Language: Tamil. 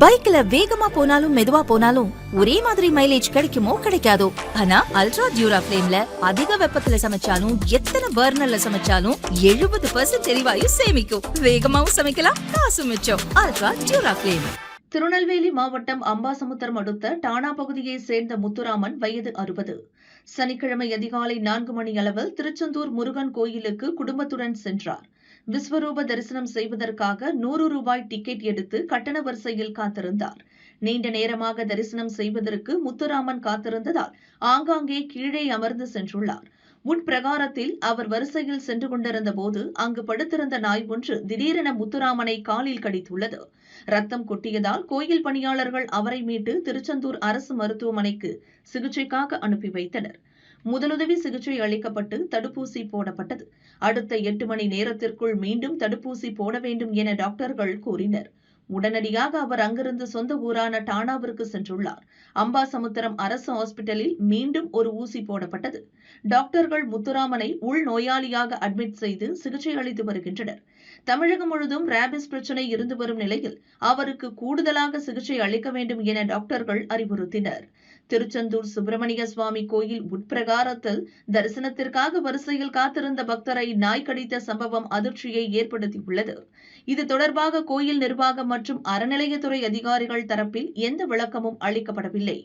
பைக்ல வேகமா போனாலும் மெதுவா போனாலும் ஒரே மாதிரி மைலேஜ் கிடைக்குமோ கிடைக்காதோ? ஆனா அல்ட்ரா டியூரா ஃபிளேம்ல அதிக வெப்பத்துல சமைச்சாலும் எத்தனை பர்னர்ல சமைச்சாலும் எழுபது பர்சன்ட் எரிவாயு சேமிக்கும். வேகமாவும் சமைக்கலாம் காசு மிச்சம். அல்ட்ரா டியூரா ஃபிளேம் திருநெல்வேலி மாவட்டம் அம்பாசமுத்திரம் அடுத்த டானா பகுதியை சேர்ந்த முத்துராமன் வயது அறுபது. சனிக்கிழமை அதிகாலை நான்கு மணி அளவில் திருச்செந்தூர் முருகன் கோயிலுக்கு குடும்பத்துடன் சென்றார். விஸ்வரூப தரிசனம் செய்வதற்காக நூறு ரூபாய் டிக்கெட் எடுத்து கட்டண வரிசையில் காத்திருந்தார். நீண்ட நேரமாக தரிசனம் செய்வதற்கு முத்துராமன் காத்திருந்ததால் ஆங்காங்கே கீழே அமர்ந்து சென்றுள்ளார். உட்பிரகாரத்தில் அவர் வரிசையில் சென்று கொண்டிருந்த போது அங்கு படுத்திருந்த நாய் ஒன்று திடீரென முத்துராமனை காலில் கடித்துள்ளது. ரத்தம் கொட்டியதால் கோயில் பணியாளர்கள் அவரை மீட்டு திருச்செந்தூர் அரசு மருத்துவமனைக்கு சிகிச்சைக்காக அனுப்பி வைத்தனர். முதலுதவி சிகிச்சை அளிக்கப்பட்டு தடுப்பூசி போடப்பட்டது. அடுத்த எட்டு மணி நேரத்திற்குள் மீண்டும் தடுப்பூசி போட வேண்டும் என டாக்டர்கள் கூறினர். உடனடியாக அவர் அங்கிருந்து சொந்த ஊரான டானாவிற்கு சென்றுள்ளார். அம்பாசமுத்திரம் அரசு ஹாஸ்பிட்டலில் மீண்டும் ஒரு ஊசி போடப்பட்டது. டாக்டர்கள் முத்துராமனை உள் நோயாளியாக அட்மிட் செய்து சிகிச்சை அளித்து வருகின்றனர். தமிழகம் முழுதும் ரேபிஸ் பிரச்சினை இருந்து வரும் நிலையில் அவருக்கு கூடுதலாக சிகிச்சை அளிக்க வேண்டும் என டாக்டர்கள் அறிவுறுத்தினர். திருச்செந்தூர் சுப்பிரமணிய சுவாமி கோயில் உட்பிரகாரத்தில் தரிசனத்திற்காக வரிசையில் காத்திருந்த பக்தரை நாய் கடித்த சம்பவம் அதிர்ச்சியை ஏற்படுத்தியுள்ளது. இது தொடர்பாக கோயில் நிர்வாகம் மற்றும் அறநிலையத்துறை அதிகாரிகள் தரப்பில் எந்த விளக்கமும் அளிக்கப்படவில்லை.